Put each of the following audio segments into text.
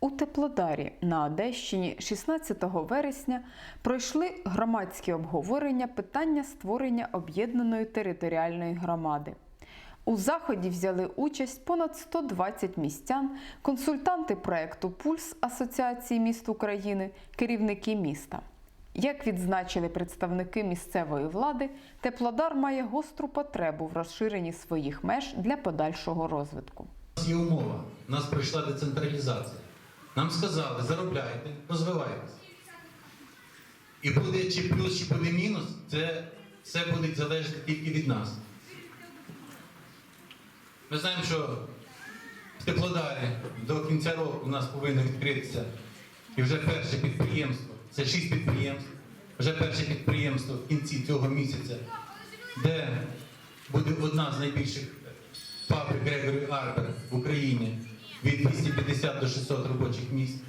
У Теплодарі на Одещині 16 вересня пройшли громадські обговорення питання створення об'єднаної територіальної громади. У заході взяли участь понад 120 містян, консультанти проекту Пульс Асоціації міст України, керівники міста. Як відзначили представники місцевої влади, Теплодар має гостру потребу в розширенні своїх меж для подальшого розвитку. Є умова, у нас пройшла децентралізація. Нам сказали, заробляйте, розвивайтесь. І буде чи плюс, чи буде мінус, це все буде залежати тільки від нас. Ми знаємо, що в Теплодарі до кінця року у нас повинно відкритися і вже перше підприємство, це шість підприємств, вже перше підприємство в кінці цього місяця, де буде одна з найбільших фабрик Грегорі Арбер в Україні від 250 до 600 робочих місць.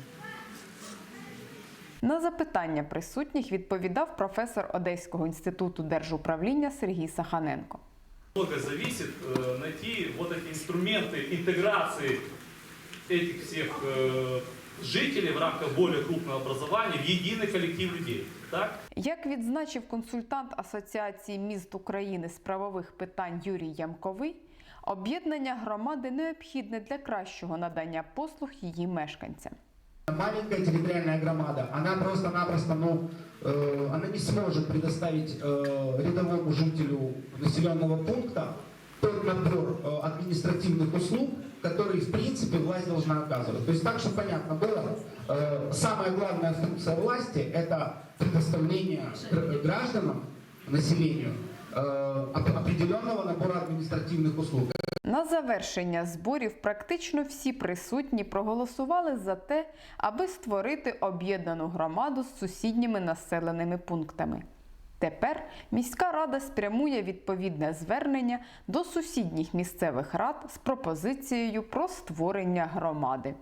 На запитання присутніх відповідав професор Одеського інституту держуправління Сергій Саханенко. много зависит э, найти вот эти инструменты интеграции этих всех э, жителей в рамках более крупного образования в единый коллектив людей. Так? Як відзначив консультант Асоціації міст України з правових питань Юрій Ямковий, об'єднання громади необхідне для кращого надання послуг її мешканцям. Маленькая территориальная громада, она просто-напросто, ну, э, она не сможет предоставить э, рядовому жителю населенного пункта тот набор э, административных услуг, которые, в принципе, власть должна оказывать. То есть так, чтобы понятно было, э, самая главная функция власти – это предоставление гр- гражданам, населению, э, оп- определенного набора административных услуг. На завершення зборів практично всі присутні проголосували за те, аби створити об'єднану громаду з сусідніми населеними пунктами. Тепер міська рада спрямує відповідне звернення до сусідніх місцевих рад з пропозицією про створення громади.